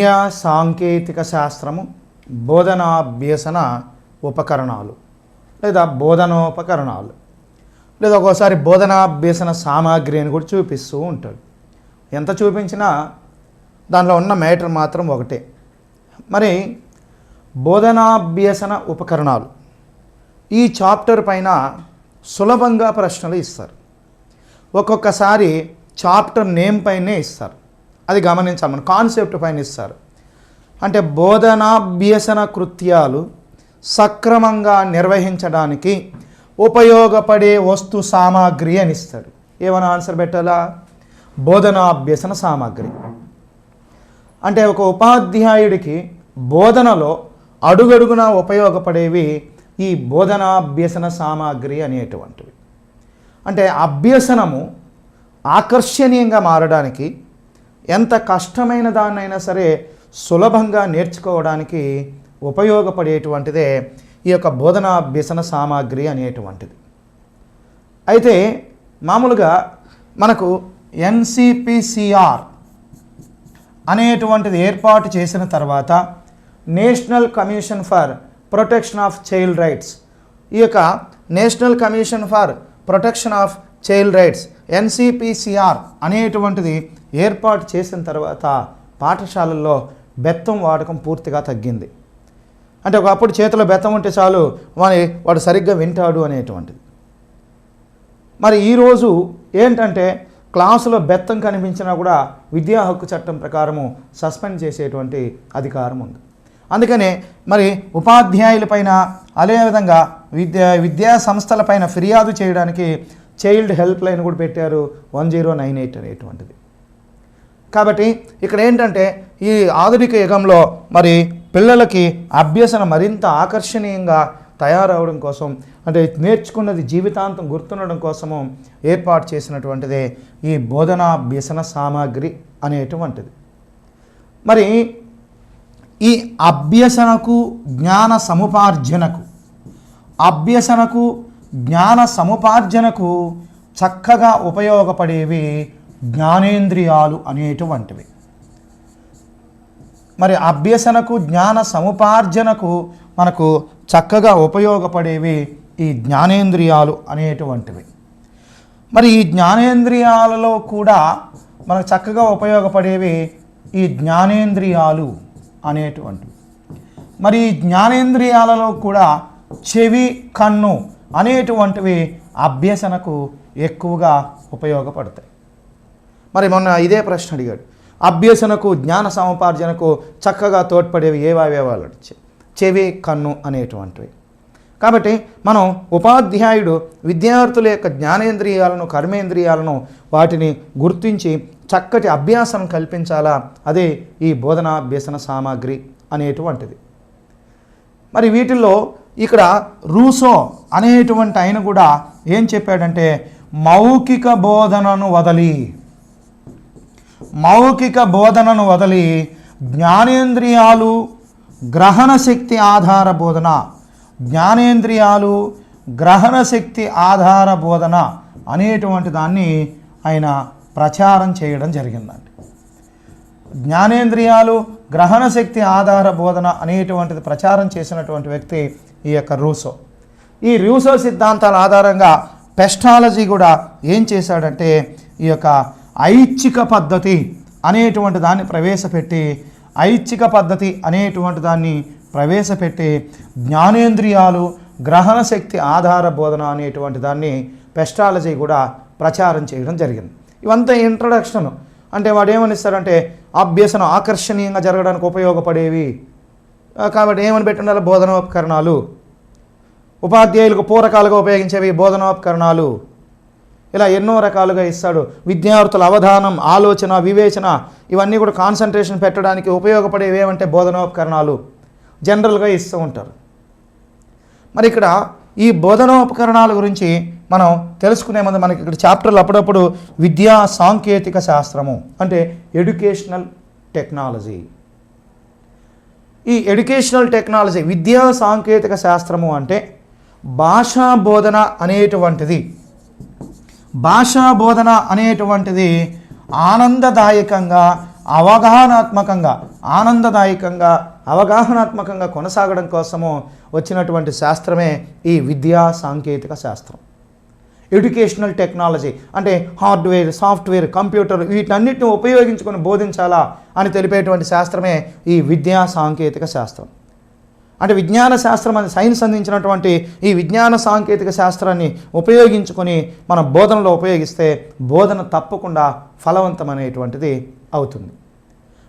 విద్యా సాంకేతిక శాస్త్రము బోధనాభ్యసన ఉపకరణాలు లేదా బోధనోపకరణాలు. లేదా ఒక్కోసారి బోధనాభ్యసన సామాగ్రి అని కూడా చూపిస్తూ ఉంటాడు. ఎంత చూపించినా దానిలో ఉన్న మ్యాటర్ మాత్రం ఒకటే. మరి బోధనాభ్యసన ఉపకరణాలు ఈ చాప్టర్ పైన సులభంగా ప్రశ్నలు ఇస్తారు. ఒక్కొక్కసారి చాప్టర్ నేమ్ పైనే ఇస్తారు. అది గమనించాలి. మనం కాన్సెప్ట్ పైన ఇస్తారు. అంటే బోధనాభ్యసన కృత్యాలు సక్రమంగా నిర్వహించడానికి ఉపయోగపడే వస్తు సామాగ్రి అని ఇస్తాడు ఏమైనా ఆన్సర్ పెట్టాలా? బోధనాభ్యసన సామాగ్రి. అంటే ఒక ఉపాధ్యాయుడికి బోధనలో అడుగడుగునా ఉపయోగపడేవి ఈ బోధనాభ్యసన సామాగ్రి అనేటువంటివి. అంటే అభ్యసనము ఆకర్షణీయంగా మారడానికి ఎంత కష్టమైన దాన్నైనా సరే సులభంగా నేర్చుకోవడానికి ఉపయోగపడేటువంటిదే ఈ యొక్క బోధనాభ్యసన సామాగ్రి అనేటువంటిది. అయితే మామూలుగా మనకు ఎన్సిపిసిఆర్ అనేటువంటిది ఏర్పాటు చేసిన తర్వాత national commission for protection of child rights ఈ యొక్క national commission for protection of child rights NCPCR అనేటువంటిది ఏర్పాటు చేసిన తర్వాత పాఠశాలల్లో బెత్తం వాడకం పూర్తిగా తగ్గింది. అంటే ఒకప్పుడు చేతిలో బెత్తం ఉంటే చాలు వాడి వాడు సరిగ్గా వింటాడు అనేటువంటిది. మరి ఈరోజు ఏంటంటే క్లాసులో బెత్తం కనిపించినా కూడా విద్యా హక్కు చట్టం ప్రకారము సస్పెండ్ చేసేటువంటి అధికారం ఉంది. అందుకనే మరి ఉపాధ్యాయులపైన అదేవిధంగా విద్యా విద్యా సంస్థలపైన ఫిర్యాదు చేయడానికి చైల్డ్ హెల్ప్ లైన్ కూడా పెట్టారు వన్ జీరో నైన్ ఎయిట్ అనేటువంటిది. కాబట్టి ఇక్కడ ఏంటంటే ఈ ఆధునిక యుగంలో మరి పిల్లలకి అభ్యసన మరింత ఆకర్షణీయంగా తయారవడం కోసం అంటే నేర్చుకున్నది జీవితాంతం గుర్తుండడం కోసము ఏర్పాటు చేసినటువంటిదే ఈ బోధనాభ్యసన సామాగ్రి అనేటువంటిది. మరి ఈ అభ్యసనకు జ్ఞాన సముపార్జనకు అభ్యసనకు జ్ఞాన సముపార్జనకు చక్కగా ఉపయోగపడేవి జ్ఞానేంద్రియాలు అనేటువంటివి. మరి అభ్యసనకు జ్ఞాన సముపార్జనకు మనకు చక్కగా ఉపయోగపడేవి ఈ జ్ఞానేంద్రియాలు అనేటువంటివి. మరి ఈ జ్ఞానేంద్రియాలలో కూడా మనకు చక్కగా ఉపయోగపడేవి ఈ జ్ఞానేంద్రియాలు అనేటువంటివి. మరి ఈ జ్ఞానేంద్రియాలలో కూడా చెవి కన్ను అనేటువంటివి అభ్యసనకు ఎక్కువగా ఉపయోగపడతాయి. మరి మొన్న ఇదే ప్రశ్న అడిగాడు. అభ్యసనకు జ్ఞాన సముపార్జనకు చక్కగా తోడ్పడేవి ఏవావేవాళ్ళు చెవి కన్ను అనేటువంటివి. కాబట్టి మనం ఉపాధ్యాయుడు విద్యార్థుల యొక్క జ్ఞానేంద్రియాలను కర్మేంద్రియాలను వాటిని గుర్తించి చక్కటి అభ్యాసం కల్పించాలా? అదే ఈ బోధనాభ్యసన సామాగ్రి అనేటువంటిది. మరి వీటిల్లో ఇక్కడ రూసో అనేటువంటి ఆయన కూడా ఏం చెప్పాడంటే మౌఖిక బోధనను వదలి. మౌఖిక బోధనను వదలి జ్ఞానేంద్రియాలు గ్రహణ శక్తి ఆధార బోధన. జ్ఞానేంద్రియాలు గ్రహణ శక్తి ఆధార బోధన అనేటువంటి దాన్ని ఆయన ప్రచారం చేయడం జరిగిందండి. జ్ఞానేంద్రియాలు గ్రహణ శక్తి ఆధార బోధన అనేటువంటిది ప్రచారం చేసినటువంటి వ్యక్తి ఈ యొక్క రూసో. ఈ రూసో సిద్ధాంతాల ఆధారంగా పెస్టాలజీ కూడా ఏం చేశాడంటే ఈ యొక్క ఐచ్ఛిక పద్ధతి అనేటువంటి దాన్ని ప్రవేశపెట్టి ఐచ్ఛిక పద్ధతి అనేటువంటి దాన్ని ప్రవేశపెట్టి జ్ఞానేంద్రియాలు గ్రహణ శక్తి ఆధార బోధన అనేటువంటి దాన్ని పెస్టాలజీ కూడా ప్రచారం చేయడం జరిగింది. ఇవంతా ఇంట్రడక్షన్ అంటే వాడు ఏమనిస్తారంటే అభ్యసనం ఆకర్షణీయంగా జరగడానికి ఉపయోగపడేవి. కాబట్టి ఏమని పెట్టిండాలి బోధనోపకరణాలు. ఉపాధ్యాయులకు పూరకాలుగా ఉపయోగించేవి బోధనోపకరణాలు. ఇలా ఎన్నో రకాలుగా ఇస్తాడు. విద్యార్థుల అవధానం ఆలోచన వివేచన ఇవన్నీ కూడా కాన్సన్ట్రేషన్ పెట్టడానికి ఉపయోగపడేవి ఏమంటే బోధనోపకరణాలు. జనరల్గా ఇస్తూ ఉంటారు. మరి ఇక్కడ ఈ బోధనోపకరణాల గురించి మనం తెలుసుకునే ముందు మనకి ఇక్కడ చాప్టర్లు అప్పుడప్పుడు విద్యా సాంకేతిక శాస్త్రము అంటే ఎడ్యుకేషనల్ టెక్నాలజీ ఈ ఎడ్యుకేషనల్ టెక్నాలజీ విద్యా సాంకేతిక శాస్త్రము అంటే భాషా బోధన అనేటువంటిది. భాషా బోధన అనేటువంటిది ఆనందదాయకంగా అవగాహనాత్మకంగా ఆనందదాయకంగా అవగాహనాత్మకంగా కొనసాగడం కోసము వచ్చినటువంటి శాస్త్రమే ఈ విద్యా సాంకేతిక శాస్త్రం. ఎడ్యుకేషనల్ టెక్నాలజీ అంటే హార్డ్వేర్ సాఫ్ట్వేర్ కంప్యూటర్ వీటన్నిటిని ఉపయోగించుకొని బోధించాలా అని తెలిపేటువంటి శాస్త్రమే ఈ విద్యా సాంకేతిక శాస్త్రం. అంటే విజ్ఞాన శాస్త్రం అని సైన్స్ అందించినటువంటి ఈ విజ్ఞాన సాంకేతిక శాస్త్రాన్ని ఉపయోగించుకొని మన బోధనలో ఉపయోగిస్తే బోధన తప్పకుండా ఫలవంతమనేటువంటిది అవుతుంది.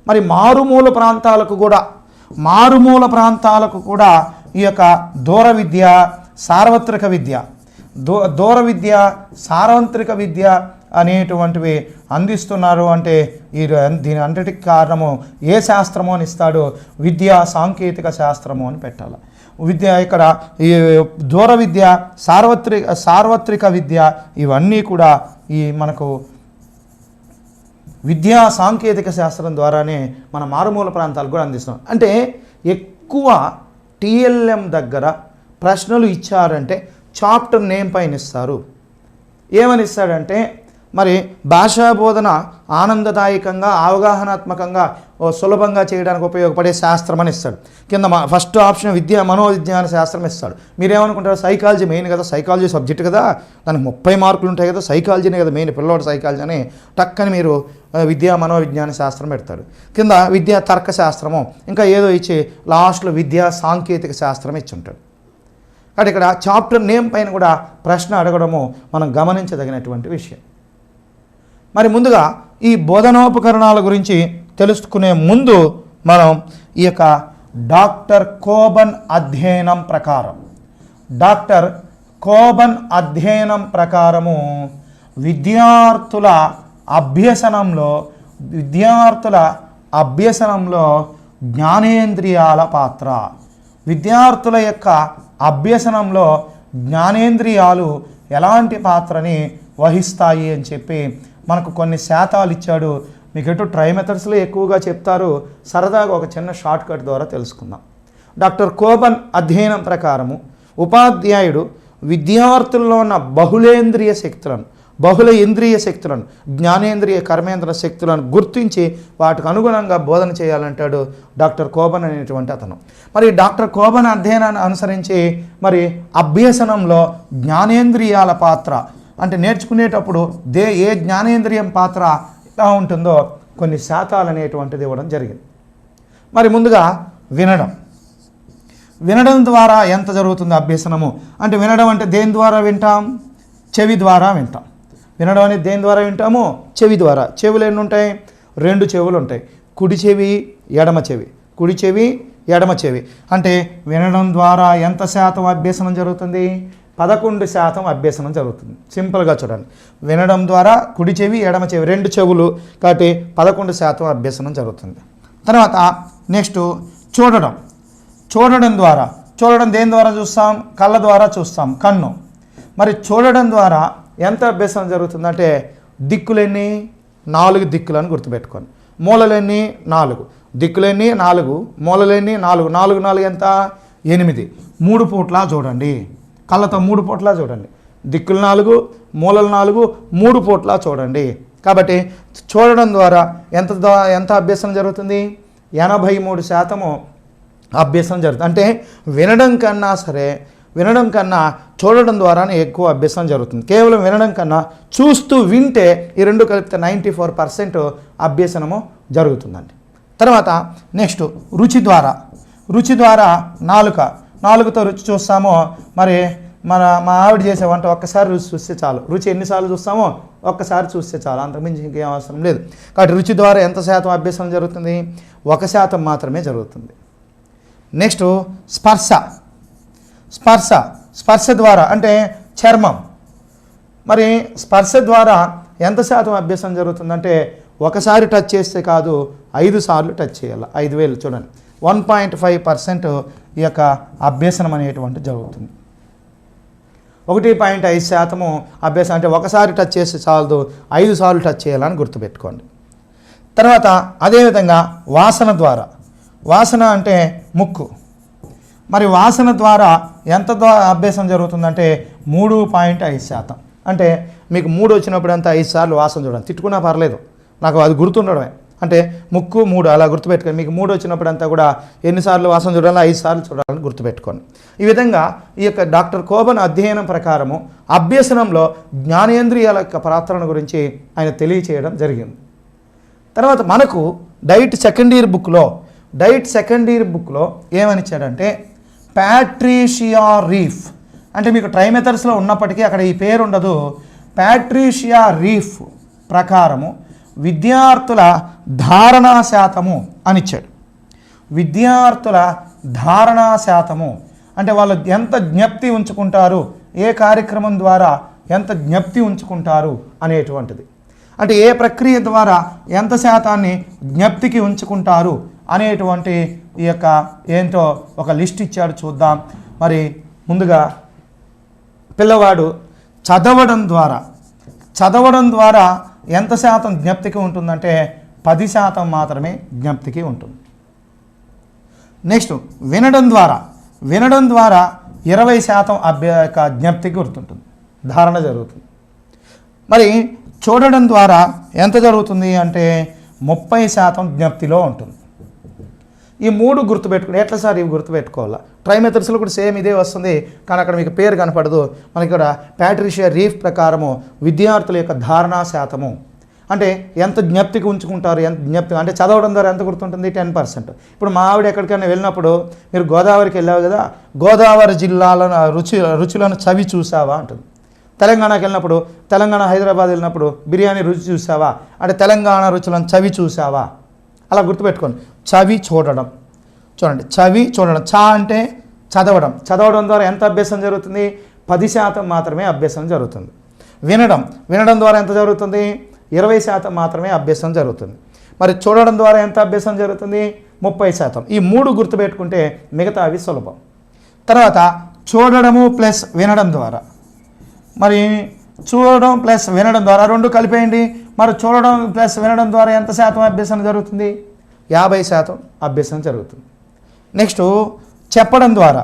మరి మారుమూల ప్రాంతాలకు కూడా మారుమూల ప్రాంతాలకు కూడా ఈ యొక్క దూర విద్య సార్వత్రిక విద్య దూ దూర విద్య సార్వత్రిక విద్య అనేటువంటివి అందిస్తున్నారు అంటే ఈ దీని అంతటికి కారణము ఏ శాస్త్రము అని ఇస్తాడు విద్యా సాంకేతిక శాస్త్రము అని పెట్టాలి. విద్య ఇక్కడ ఈ దూర విద్య సార్వత్రిక సార్వత్రిక విద్య ఇవన్నీ కూడా ఈ మనకు విద్యా సాంకేతిక శాస్త్రం ద్వారానే మన మారుమూల ప్రాంతాలకు కూడా అందిస్తున్నాం. అంటే ఎక్కువ టీఎల్ఎం దగ్గర ప్రశ్నలు ఇచ్చారంటే చాప్టర్ నేమ్ పైన ఇస్తారు. ఏమని ఇస్తాడంటే మరి భాషా బోధన ఆనందదాయకంగా అవగాహనాత్మకంగా సులభంగా చేయడానికి ఉపయోగపడే శాస్త్రం అని ఇస్తాడు. కింద ఫస్ట్ ఆప్షన్ విద్య మనోవిజ్ఞాన శాస్త్రం ఇస్తాడు. మీరేమనుకుంటారు సైకాలజీ మెయిన్ కదా సైకాలజీ సబ్జెక్ట్ కదా దానికి ముప్పై మార్కులు ఉంటాయి కదా సైకాలజీనే కదా మెయిన్ పిల్లవాడు సైకాలజీ అని టక్కని మీరు విద్యా మనోవిజ్ఞాన శాస్త్రం పెడతాడు. కింద విద్యా తర్క శాస్త్రము ఇంకా ఏదో ఇచ్చి లాస్ట్లో విద్యా సాంకేతిక శాస్త్రం ఇచ్చి ఉంటాడు. కాబట్టి ఇక్కడ చాప్టర్ నేమ్ పైన కూడా ప్రశ్న అడగడము మనం గమనించదగినటువంటి విషయం. మరి ముందుగా ఈ బోధనోపకరణాల గురించి తెలుసుకునే ముందు మనం ఈ యొక్క డాక్టర్ కోబన్ అధ్యయనం ప్రకారం డాక్టర్ కోబన్ అధ్యయనం ప్రకారము విద్యార్థుల అభ్యసనంలో విద్యార్థుల అభ్యసనంలో జ్ఞానేంద్రియాల పాత్ర విద్యార్థుల యొక్క అభ్యసనంలో జ్ఞానేంద్రియాలు ఎలాంటి పాత్రని వహిస్తాయి అని చెప్పి మనకు కొన్ని శాతాలు ఇచ్చాడు. మీకు ఎటు ట్రై మెథడ్స్లో ఎక్కువగా చెప్తారు. సరదాగా ఒక చిన్న షార్ట్ కట్ ద్వారా తెలుసుకుందాం. డాక్టర్ కోబన్ అధ్యయనం ప్రకారము ఉపాధ్యాయుడు విద్యార్థుల్లో ఉన్న బహుళేంద్రియ శక్తులను బహుళ ఇంద్రియ శక్తులను జ్ఞానేంద్రియ కర్మేంద్ర శక్తులను గుర్తించి వాటికి అనుగుణంగా బోధన చేయాలంటాడు డాక్టర్ కోబన్ అనేటువంటి అతను. మరి డాక్టర్ కోబన్ అధ్యయనాన్ని అనుసరించి మరి అభ్యసనంలో జ్ఞానేంద్రియాల పాత్ర అంటే నేర్చుకునేటప్పుడు దే ఏ జ్ఞానేంద్రియం పాత్ర ఎలా ఉంటుందో కొన్ని శాతాలు అనేటువంటిది ఇవ్వడం జరిగింది. మరి ముందుగా వినడం. వినడం ద్వారా ఎంత జరుగుతుంది అభ్యసనము? అంటే వినడం అంటే దేని ద్వారా వింటాం? చెవి ద్వారా వింటాం. వినడం అనేది దేని ద్వారా వింటాము? చెవి ద్వారా. చెవులు ఎన్ని ఉంటాయి? రెండు చెవులు ఉంటాయి. కుడి చెవి ఎడమ చెవి. కుడి చెవి ఎడమ చెవి. అంటే వినడం ద్వారా ఎంత శాతం అభ్యసనం జరుగుతుంది? పదకొండు శాతం అభ్యసనం జరుగుతుంది. సింపుల్గా చూడండి. వినడం ద్వారా కుడి చెవి ఎడమ చెవి రెండు చెవులు కాబట్టి పదకొండు శాతం అభ్యసనం జరుగుతుంది. తర్వాత నెక్స్ట్ చూడడం. చూడడం ద్వారా. చూడడం దేని ద్వారా చూస్తాం? కళ్ళ ద్వారా చూస్తాం. కన్ను. మరి చూడడం ద్వారా ఎంత అభ్యసనం జరుగుతుందంటే దిక్కులన్నీ నాలుగు దిక్కులను గుర్తుపెట్టుకోండి. మూలలన్నీ నాలుగు. దిక్కులన్నీ నాలుగు మూలలన్నీ నాలుగు. నాలుగు నాలుగు ఎంత? ఎనిమిది. మూడు పూట్లా చూడండి. కళ్ళతో మూడు పూట్లా చూడండి. దిక్కులు నాలుగు మూలలు నాలుగు మూడు పూట్లా చూడండి. కాబట్టి చూడడం ద్వారా ఎంత ఎంత అభ్యసనం జరుగుతుంది? ఎనభై మూడు శాతము అభ్యసనం జరుగుతుంది. అంటే వినడం కన్నా సరే వినడం కన్నా చూడడం ద్వారానే ఎక్కువ అభ్యసనం జరుగుతుంది. కేవలం వినడం కన్నా చూస్తూ వింటే ఈ రెండు కలిపితే నైంటీ ఫోర్ పర్సెంట్ అభ్యసనము జరుగుతుందండి. తర్వాత నెక్స్ట్ రుచి ద్వారా. రుచి ద్వారా నాలుక. నాలుగుతో రుచి చూస్తామో మరి మన మా ఆవిడ చేసే వంట ఒక్కసారి రుచి చూస్తే చాలు. రుచి ఎన్నిసార్లు చూస్తామో ఒక్కసారి చూస్తే చాలు. అంతకుమించి ఇంకేం అవసరం లేదు. కాబట్టి రుచి ద్వారా ఎంత శాతం అభ్యసనం జరుగుతుంది? ఒక శాతం మాత్రమే జరుగుతుంది. నెక్స్ట్ స్పర్శ. స్పర్శ స్పర్శ ద్వారా అంటే చర్మం. మరి స్పర్శ ద్వారా ఎంత శాతం అభ్యసనం జరుగుతుందంటే ఒకసారి టచ్ చేస్తే కాదు ఐదు సార్లు టచ్ చేయాలి. ఐదు వేలు చూడండి. వన్ పాయింట్ ఫైవ్ పర్సెంట్ ఈ యొక్క అభ్యసనం అనేటువంటి జరుగుతుంది. ఒకటి పాయింట్ ఐదు శాతము అభ్యాసం అంటే ఒకసారి టచ్ చేస్తే చాలదు ఐదు సార్లు టచ్ చేయాలని గుర్తుపెట్టుకోండి. తర్వాత అదేవిధంగా వాసన ద్వారా. వాసన అంటే ముక్కు. మరి వాసన ద్వారా ఎంత ద్వారా అభ్యాసం జరుగుతుందంటే మూడు పాయింట్ ఐదు శాతం. అంటే మీకు మూడు వచ్చినప్పుడు అంతా ఐదు సార్లు వాసన చూడండి. తిట్టుకున్నా పర్లేదు. నాకు అది గుర్తుండడమే. అంటే ముక్కు మూడు అలా గుర్తుపెట్టుకోండి. మీకు మూడు వచ్చినప్పుడు అంతా కూడా ఎన్నిసార్లు వాసన చూడాలి ఐదు సార్లు చూడాలని గుర్తుపెట్టుకోండి. ఈ విధంగా ఈ యొక్క డాక్టర్ కోబన్ అధ్యయనం ప్రకారము అభ్యసనంలో జ్ఞానేంద్రియాల యొక్క పాత్రను గురించి ఆయన తెలియచేయడం జరిగింది. తర్వాత మనకు డైట్ సెకండ్ ఇయర్ బుక్లో డైట్ సెకండ్ ఇయర్ బుక్లో ఏమని ఇచ్చాడంటే ప్యాట్రీషియా రీఫ్ అంటే మీకు ట్రైమెథర్స్లో ఉన్నప్పటికీ అక్కడ ఈ పేరు ఉండదు. ప్యాట్రీషియా రీఫ్ ప్రకారము విద్యార్థుల ధారణా శాతము అని ఇచ్చాడు. విద్యార్థుల ధారణా శాతము అంటే వాళ్ళు ఎంత జ్ఞప్తి ఉంచుకుంటారు ఏ కార్యక్రమం ద్వారా ఎంత జ్ఞప్తి ఉంచుకుంటారు అనేటువంటిది. అంటే ఏ ప్రక్రియ ద్వారా ఎంత శాతాన్ని జ్ఞప్తికి ఉంచుకుంటారు అనేటువంటి ఈ యొక్క ఏంటో ఒక లిస్ట్ ఇచ్చాడు చూద్దాం. మరి ముందుగా పిల్లవాడు చదవడం ద్వారా చదవడం ద్వారా ఎంత శాతం జ్ఞప్తికి ఉంటుందంటే పది శాతం మాత్రమే జ్ఞప్తికి ఉంటుంది. నెక్స్ట్ వినడం ద్వారా వినడం ద్వారా ఇరవై శాతం అభ్య యొక్క జ్ఞప్తికి గుర్తుంటుంది. ధారణ జరుగుతుంది. మరి చూడడం ద్వారా ఎంత జరుగుతుంది అంటే ముప్పై శాతం జ్ఞప్తిలో ఉంటుంది. ఈ మూడు గుర్తుపెట్టుకుని ఎట్లా సార్ ఇవి గుర్తుపెట్టుకోవాలా? ట్రైమెథడ్స్లో కూడా సేమ్ ఇదే వస్తుంది కానీ అక్కడ మీకు పేరు కనపడదు. మనకి ఇక్కడ ప్యాట్రిషియా రీఫ్ ప్రకారము విద్యార్థుల యొక్క ధారణా శాతము. అంటే ఎంత జ్ఞప్తికి ఉంచుకుంటారు ఎంత జ్ఞప్తి అంటే చదవడం ద్వారా ఎంత గుర్తుంటుంది? టెన్ పర్సెంట్ ఇప్పుడు మా ఆవిడ ఎక్కడికైనా వెళ్ళినప్పుడు మీరు గోదావరికి వెళ్ళావు కదా గోదావరి జిల్లాలను రుచి రుచులను చవి చూసావా అంటుంది. తెలంగాణకి వెళ్ళినప్పుడు తెలంగాణ హైదరాబాద్ వెళ్ళినప్పుడు బిర్యానీ రుచి చూసావా? అంటే తెలంగాణ రుచులను చవి చూసావా? అలా గుర్తుపెట్టుకోండి. చవి చూడడం. చూడండి చవి చూడడం. చా అంటే చదవడం. చదవడం ద్వారా ఎంత అభ్యాసం జరుగుతుంది? పది శాతం మాత్రమే అభ్యాసం జరుగుతుంది. వినడం. వినడం ద్వారా ఎంత జరుగుతుంది? ఇరవై శాతం మాత్రమే అభ్యాసం జరుగుతుంది. మరి చూడడం ద్వారా ఎంత అభ్యాసం జరుగుతుంది? ముప్పై శాతం. ఈ మూడు గుర్తుపెట్టుకుంటే మిగతా అవి సులభం. తర్వాత చూడడము ప్లస్ వినడం ద్వారా. మరి చూడడం ప్లస్ వినడం ద్వారా రెండు కలిపేయండి. మరి చూడడం ప్లస్ వినడం ద్వారా ఎంత శాతం అభ్యసన జరుగుతుంది? యాభై శాతం అభ్యసన జరుగుతుంది. నెక్స్ట్ చెప్పడం ద్వారా.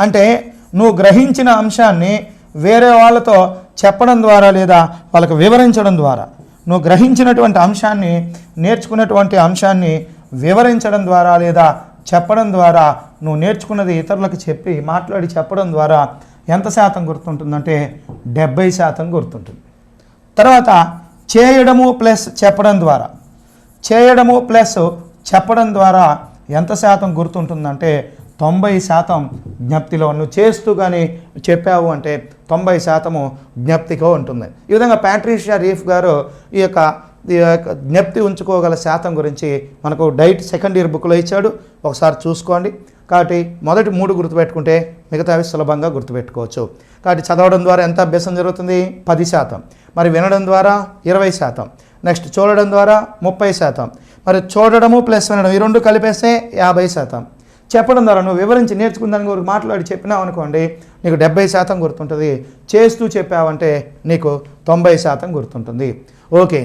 అంటే నువ్వు గ్రహించిన అంశాన్ని వేరే వాళ్ళతో చెప్పడం ద్వారా లేదా వాళ్ళకి వివరించడం ద్వారా. నువ్వు గ్రహించినటువంటి అంశాన్ని నేర్చుకున్నటువంటి అంశాన్ని వివరించడం ద్వారా లేదా చెప్పడం ద్వారా నువ్వు నేర్చుకున్నది ఇతరులకు చెప్పి మాట్లాడి చెప్పడం ద్వారా ఎంత శాతం గుర్తుంటుందంటే డెబ్బై శాతం గుర్తుంటుంది. తర్వాత చేయడము ప్లస్ చెప్పడం ద్వారా. చేయడము ప్లస్ చెప్పడం ద్వారా ఎంత శాతం గుర్తుంటుందంటే తొంభై శాతం జ్ఞప్తిలో నువ్వు చేస్తూ కానీ చెప్పావు అంటే తొంభై శాతము జ్ఞప్తిగా ఉంటుంది. ఈ విధంగా ప్యాట్రీషియా రీఫ్ గారు ఈ యొక్క ఈ యొక్క జ్ఞప్తి ఉంచుకోగల శాతం గురించి మనకు డైట్ సెకండ్ ఇయర్ బుక్లో ఇచ్చాడు. ఒకసారి చూసుకోండి. కాబట్టి మొదటి మూడు గుర్తుపెట్టుకుంటే మిగతావి సులభంగా గుర్తుపెట్టుకోవచ్చు. కాబట్టి చదవడం ద్వారా ఎంత అభ్యాసం జరుగుతుంది? పది శాతం. మరి వినడం ద్వారా ఇరవై శాతం. నెక్స్ట్ చూడడం ద్వారా ముప్పై శాతం. మరి చూడడము ప్లస్ వినడం ఈ రెండు కలిపేస్తే యాభై శాతం. చెప్పడం ద్వారా నువ్వు వివరించి నేర్చుకున్న దాని గురించి మాట్లాడి చెప్పినావు అనుకోండి నీకు డెబ్బై శాతం గుర్తుంటుంది. చేస్తూ చెప్పావంటే నీకు తొంభై శాతం గుర్తుంటుంది. ఓకే.